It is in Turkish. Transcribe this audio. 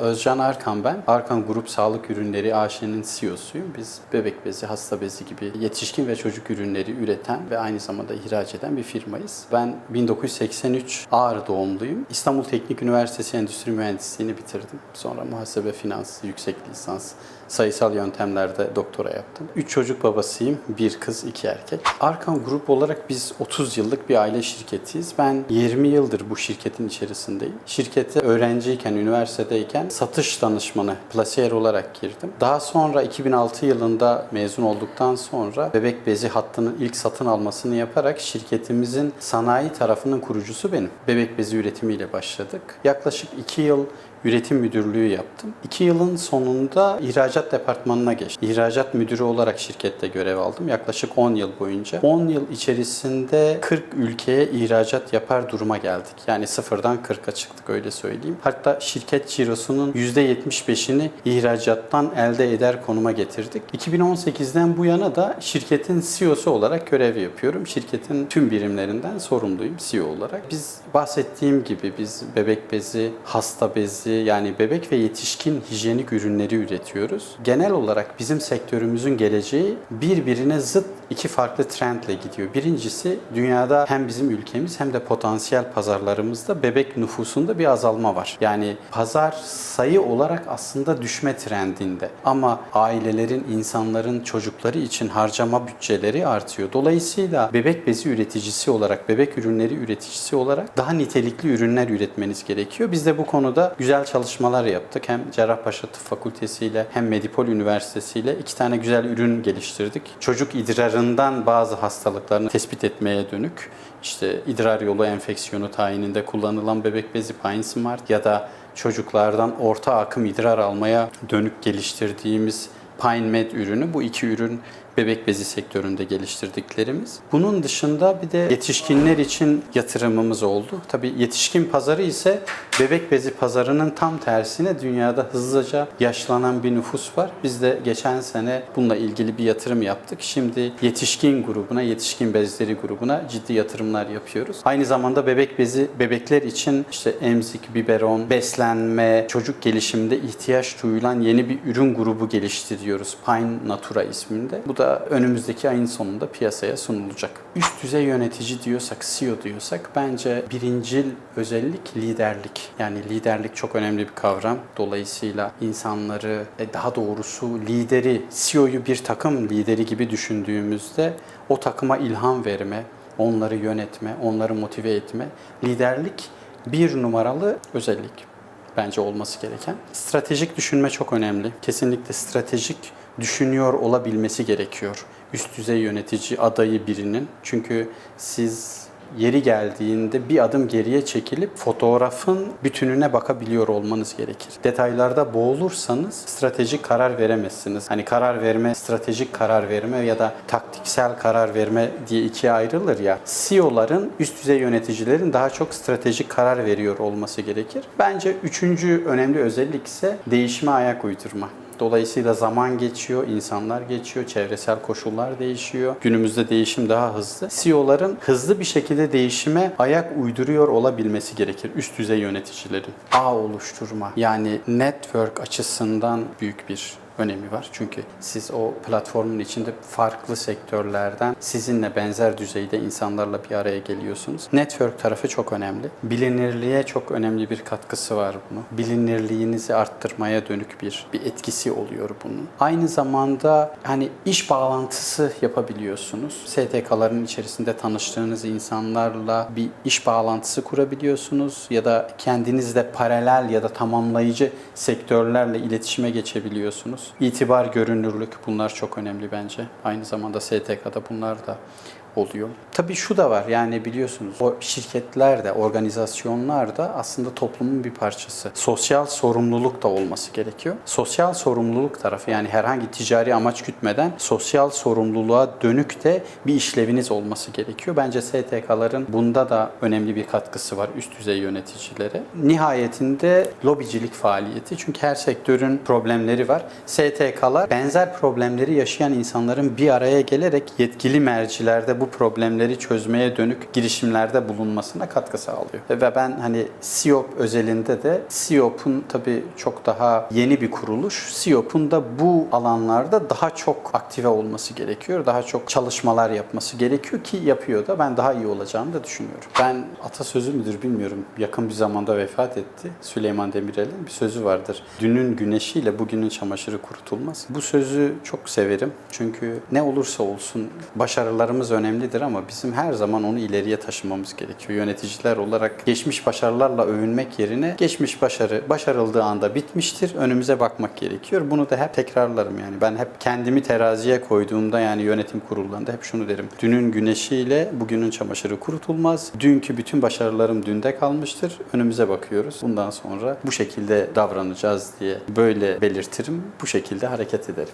Özcan Arkan ben. Arkan Grup Sağlık Ürünleri AŞ'nin CEO'suyum. Biz bebek bezi, hasta bezi gibi yetişkin ve çocuk ürünleri üreten ve aynı zamanda ihraç eden bir firmayız. Ben 1983 Ağrı doğumluyum. İstanbul Teknik Üniversitesi Endüstri Mühendisliğini bitirdim. Sonra muhasebe, finans, yüksek lisans, sayısal yöntemlerde doktora yaptım. Üç çocuk babasıyım. Bir kız, iki erkek. Arkan Grup olarak biz 30 yıllık bir aile şirketiyiz. Ben 20 yıldır bu şirketin içerisindeyim. Şirkete öğrenciyken, üniversitedeyken satış danışmanı, plasiyer olarak girdim. Daha sonra 2006 yılında mezun olduktan sonra bebek bezi hattının ilk satın almasını yaparak şirketimizin sanayi tarafının kurucusu benim. Bebek bezi üretimiyle başladık. Yaklaşık 2 yıl üretim müdürlüğü yaptım. 2 yılın sonunda ihracat departmanına geçtim. İhracat müdürü olarak şirkette görev aldım. Yaklaşık 10 yıl boyunca. 10 yıl içerisinde 40 ülkeye ihracat yapar duruma geldik. Yani sıfırdan 40'a çıktık öyle söyleyeyim. Hatta şirket cirosunun %75'ini ihracattan elde eder konuma getirdik. 2018'den bu yana da şirketin CEO'su olarak görev yapıyorum. Şirketin tüm birimlerinden sorumluyum CEO olarak. Biz bahsettiğim gibi biz bebek bezi, hasta bezi yani bebek ve yetişkin hijyenik ürünleri üretiyoruz. Genel olarak bizim sektörümüzün geleceği birbirine zıt iki farklı trendle gidiyor. Birincisi dünyada hem bizim ülkemiz hem de potansiyel pazarlarımızda bebek nüfusunda bir azalma var. Yani pazar sayı olarak aslında düşme trendinde. Ama ailelerin, insanların çocukları için harcama bütçeleri artıyor. Dolayısıyla bebek bezi üreticisi olarak, bebek ürünleri üreticisi olarak daha nitelikli ürünler üretmeniz gerekiyor. Biz de bu konuda güzel çalışmalar yaptık. Hem Cerrahpaşa Tıp Fakültesi ile hem Medipol Üniversitesi ile iki tane güzel ürün geliştirdik. Çocuk idrarından bazı hastalıklarını tespit etmeye dönük. İşte idrar yolu enfeksiyonu tayininde kullanılan bebek bezi Pine ya da çocuklardan orta akım idrar almaya dönük geliştirdiğimiz Pine Med ürünü. Bu iki ürün bebek bezi sektöründe geliştirdiklerimiz. Bunun dışında bir de yetişkinler için yatırımımız oldu. Tabii yetişkin pazarı ise bebek bezi pazarının tam tersine dünyada hızlıca yaşlanan bir nüfus var. Biz de geçen sene bununla ilgili bir yatırım yaptık. Şimdi yetişkin grubuna, yetişkin bezleri grubuna ciddi yatırımlar yapıyoruz. Aynı zamanda bebek bezi bebekler için işte emzik, biberon, beslenme, çocuk gelişiminde ihtiyaç duyulan yeni bir ürün grubu geliştiriyoruz. Pine Natura isminde. Bu da önümüzdeki ayın sonunda piyasaya sunulacak. Üst düzey yönetici diyorsak, CEO diyorsak bence birincil özellik liderlik. Yani liderlik çok önemli bir kavram. Dolayısıyla insanları, e, daha doğrusu lideri, CEO'yu bir takım lideri gibi düşündüğümüzde o takıma ilham verme, onları yönetme, onları motive etme. Liderlik bir numaralı özellik bence olması gereken. Stratejik düşünme çok önemli. Kesinlikle stratejik düşünüyor olabilmesi gerekiyor. Üst düzey yönetici adayı birinin. Çünkü siz yeri geldiğinde bir adım geriye çekilip fotoğrafın bütününe bakabiliyor olmanız gerekir. Detaylarda boğulursanız stratejik karar veremezsiniz. Hani karar verme, stratejik karar verme ya da taktiksel karar verme diye ikiye ayrılır ya. CEO'ların, üst düzey yöneticilerin daha çok stratejik karar veriyor olması gerekir. Bence üçüncü önemli özellik ise değişime ayak uydurma. Dolayısıyla zaman geçiyor, insanlar geçiyor, çevresel koşullar değişiyor. Günümüzde değişim daha hızlı. CEO'ların hızlı bir şekilde değişime ayak uyduruyor olabilmesi gerekir üst düzey yöneticilerin. Ağ oluşturma yani network açısından büyük bir önemi var. Çünkü siz o platformun içinde farklı sektörlerden sizinle benzer düzeyde insanlarla bir araya geliyorsunuz. Network tarafı çok önemli. Bilinirliğe çok önemli bir katkısı var bunun. Bilinirliğinizi arttırmaya dönük bir bir etkisi oluyor bunun. Aynı zamanda hani iş bağlantısı yapabiliyorsunuz. STK'ların içerisinde tanıştığınız insanlarla bir iş bağlantısı kurabiliyorsunuz ya da kendinizle paralel ya da tamamlayıcı sektörlerle iletişime geçebiliyorsunuz. İtibar, görünürlük bunlar çok önemli bence. Aynı zamanda STK'da bunlar da oluyor. Tabii şu da var yani biliyorsunuz o şirketler de organizasyonlar da aslında toplumun bir parçası. Sosyal sorumluluk da olması gerekiyor. Sosyal sorumluluk tarafı yani herhangi ticari amaç gütmeden sosyal sorumluluğa dönük de bir işleviniz olması gerekiyor. Bence STK'ların bunda da önemli bir katkısı var üst düzey yöneticilere. Nihayetinde lobicilik faaliyeti çünkü her sektörün problemleri var. STK'lar benzer problemleri yaşayan insanların bir araya gelerek yetkili mercilerde bu bu problemleri çözmeye dönük girişimlerde bulunmasına katkı sağlıyor. Ve ben hani SİOP özelinde de SİOP'un tabii çok daha yeni bir kuruluş. SİOP'un da bu alanlarda daha çok aktive olması gerekiyor. Daha çok çalışmalar yapması gerekiyor ki yapıyor da ben daha iyi olacağını da düşünüyorum. Ben atasözü müdür bilmiyorum. Yakın bir zamanda vefat etti. Süleyman Demirel'in bir sözü vardır. Dünün güneşiyle bugünün çamaşırı kurutulmaz. Bu sözü çok severim. Çünkü ne olursa olsun başarılarımız önemlidir ama bizim her zaman onu ileriye taşımamız gerekiyor. Yöneticiler olarak geçmiş başarılarla övünmek yerine geçmiş başarı başarıldığı anda bitmiştir. Önümüze bakmak gerekiyor. Bunu da hep tekrarlarım yani. Ben hep kendimi teraziye koyduğumda yani yönetim kurullarında hep şunu derim. Dünün güneşiyle bugünün çamaşırı kurutulmaz. Dünkü bütün başarılarım dünde kalmıştır. Önümüze bakıyoruz. Bundan sonra bu şekilde davranacağız diye böyle belirtirim. Bu şekilde hareket ederim.